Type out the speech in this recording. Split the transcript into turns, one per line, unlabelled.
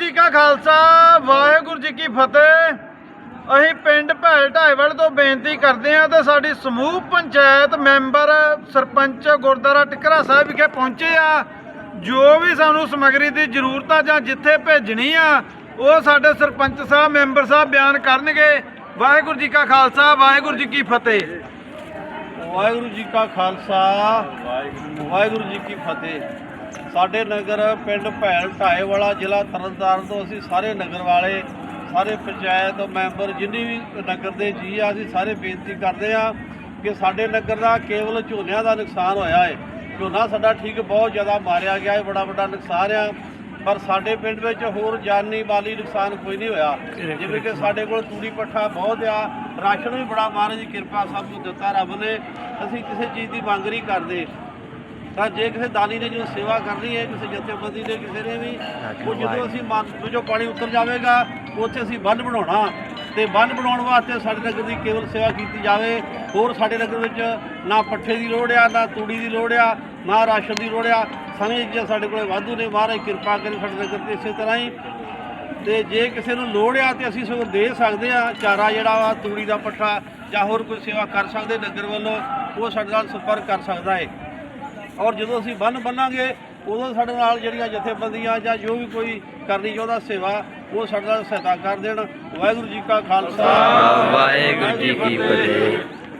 ਜੀ ਕਾ ਖਾਲਸਾ, ਵਾਹਿਗੁਰੂ ਜੀ ਕੀ ਫਤਿਹ। ਅਸੀਂ ਪਿੰਡ ਭੈਲ ਢਾਈਵਲ ਤੋਂ ਬੇਨਤੀ ਕਰਦੇ ਹਾਂ ਤੇ ਸਾਡੀ ਸਮੂਹ ਪੰਚਾਇਤ ਮੈਂਬਰ ਸਰਪੰਚ ਗੁਰਦੁਆਰਾ ਟਿਕਰਾ ਸਾਹਿਬ ਵਿਖੇ ਪਹੁੰਚੇ ਆ। ਜੋ ਵੀ ਸਾਨੂੰ ਸਮੱਗਰੀ ਦੀ ਜ਼ਰੂਰਤ ਆ ਜਾਂ ਜਿੱਥੇ ਭੇਜਣੀ ਆ, ਉਹ ਸਾਡੇ ਸਰਪੰਚ ਸਾਹਿਬ, ਮੈਂਬਰ ਸਾਹਿਬ ਬਿਆਨ ਕਰਨਗੇ। ਵਾਹਿਗੁਰੂ ਜੀ ਕਾ ਖਾਲਸਾ, ਵਾਹਿਗੁਰੂ ਜੀ ਕੀ ਫਤਿਹ।
ਵਾਹਿਗੁਰੂ ਜੀ ਕਾ ਖਾਲਸਾ, ਵਾਹਿਗੁਰੂ ਜੀ ਕੀ ਫਤਿਹ। ਸਾਡੇ ਨਗਰ ਪਿੰਡ ਭੈਲ ਢਾਏ ਵਾਲਾ ਜ਼ਿਲ੍ਹਾ ਤਰਨਤਾਰਨ ਤੋਂ ਅਸੀਂ ਸਾਰੇ ਨਗਰ ਵਾਲੇ, ਸਾਰੇ ਪੰਚਾਇਤ ਮੈਂਬਰ ਜਿੰਨੀ ਵੀ ਨਗਰ ਦੇ ਜੀ ਆ, ਅਸੀਂ ਸਾਰੇ ਬੇਨਤੀ ਕਰਦੇ ਆ ਕਿ ਸਾਡੇ ਨਗਰ ਦਾ ਕੇਵਲ ਝੋਨਿਆਂ ਦਾ ਨੁਕਸਾਨ ਹੋਇਆ ਹੈ ਝੋਨਾ ਸਾਡਾ ਠੀਕ ਬਹੁਤ ਜ਼ਿਆਦਾ ਮਾਰਿਆ ਗਿਆ ਹੈ ਬੜਾ ਵੱਡਾ ਨੁਕਸਾਨ ਆ। ਪਰ ਸਾਡੇ ਪਿੰਡ ਵਿੱਚ ਹੋਰ ਜਾਨੀ ਮਾਲੀ ਨੁਕਸਾਨ ਕੋਈ ਨਹੀਂ ਹੋਇਆ। ਜਿਵੇਂ ਕਿ ਸਾਡੇ ਕੋਲ ਤੂੜੀ ਪੱਠਾ ਬਹੁਤ ਆ, ਰਾਸ਼ਨ ਵੀ ਬੜਾ ਮਹਾਰਾਜ ਦੀ ਕਿਰਪਾ ਸਭ ਨੂੰ ਦਿੱਤਾ ਰੱਬ ਨੇ। ਅਸੀਂ ਕਿਸੇ ਚੀਜ਼ ਦੀ ਮੰਗ ਨਹੀਂ ਕਰਦੇ। ਤਾਂ ਜੇ ਕਿਸੇ ਦਾਨੀ ਨੇ ਜੋ ਸੇਵਾ ਕਰਨੀ ਹੈ ਕਿਸੇ ਜਥੇਬੰਦੀ ਨੇ ਕਿਸੇ ਨੇ ਵੀ ਉਹ ਜਦੋਂ ਅਸੀਂ ਮਨ ਵਿੱਚੋਂ ਪਾਣੀ ਉਤਰ ਜਾਵੇਗਾ ਉੱਥੇ ਅਸੀਂ ਬੰਨ ਬਣਾਉਣਾ। ਤੇ ਬੰਨ ਬਣਾਉਣ ਵਾਸਤੇ ਸਾਡੇ ਨਗਰ ਦੀ ਕੇਵਲ ਸੇਵਾ ਕੀਤੀ ਜਾਵੇ। ਹੋਰ ਸਾਡੇ ਨਗਰ ਵਿੱਚ ਨਾ ਪੱਠੇ ਦੀ ਲੋੜ ਆ ਨਾ ਤੂੜੀ ਦੀ ਲੋੜ ਆ ਨਾ ਰਾਸ਼ਨ ਦੀ ਲੋੜ ਆ। ਸਾਰੀਆਂ ਚੀਜ਼ਾਂ ਸਾਡੇ ਕੋਲ ਵਾਧੂ ਨੇ। ਮਹਾਰਾਜ ਕਿਰਪਾ ਕਰੇ ਸਾਡੇ ਨਗਰ ਤੇ ਇਸੇ ਤਰ੍ਹਾਂ ਹੀ। ਤੇ ਜੇ ਕਿਸੇ ਨੂੰ ਲੋੜ ਆ ਤੇ ਅਸੀਂ ਸਗੋਂ ਦੇ ਸਕਦੇ ਆ। ਚਾਰਾ ਜਿਹੜਾ ਵਾ ਤੂੜੀ ਦਾ ਪੱਠਾ ਜਾਂ ਹੋਰ ਕੋਈ ਸੇਵਾ ਕਰ ਸਕਦੇ ਨਗਰ ਵੱਲੋਂ ਉਹ ਸਾਡੇ ਨਾਲ ਸੰਪਰਕ ਕਰ ਸਕਦਾ ਹੈ ਔਰ ਜਦੋਂ ਅਸੀਂ ਬੰਨ ਬੰਨਾਂਗੇ ਉਦੋਂ ਸਾਡੇ ਨਾਲ ਜਿਹੜੀਆਂ ਜਥੇਬੰਦੀਆਂ ਜਾਂ ਜੋ ਵੀ ਕੋਈ ਕਰਨੀ ਚਾਹੁੰਦਾ ਸੇਵਾ ਉਹ ਸਾਡੇ ਨਾਲ ਸਹਾਇਤਾ ਕਰ ਦੇਣ। ਵਾਹਿਗੁਰੂ ਜੀ ਕਾ ਖਾਲਸਾ।
ਵਾਹਿਗੁਰੂ ਜੀ ਕੀ ਫਤਿਹ।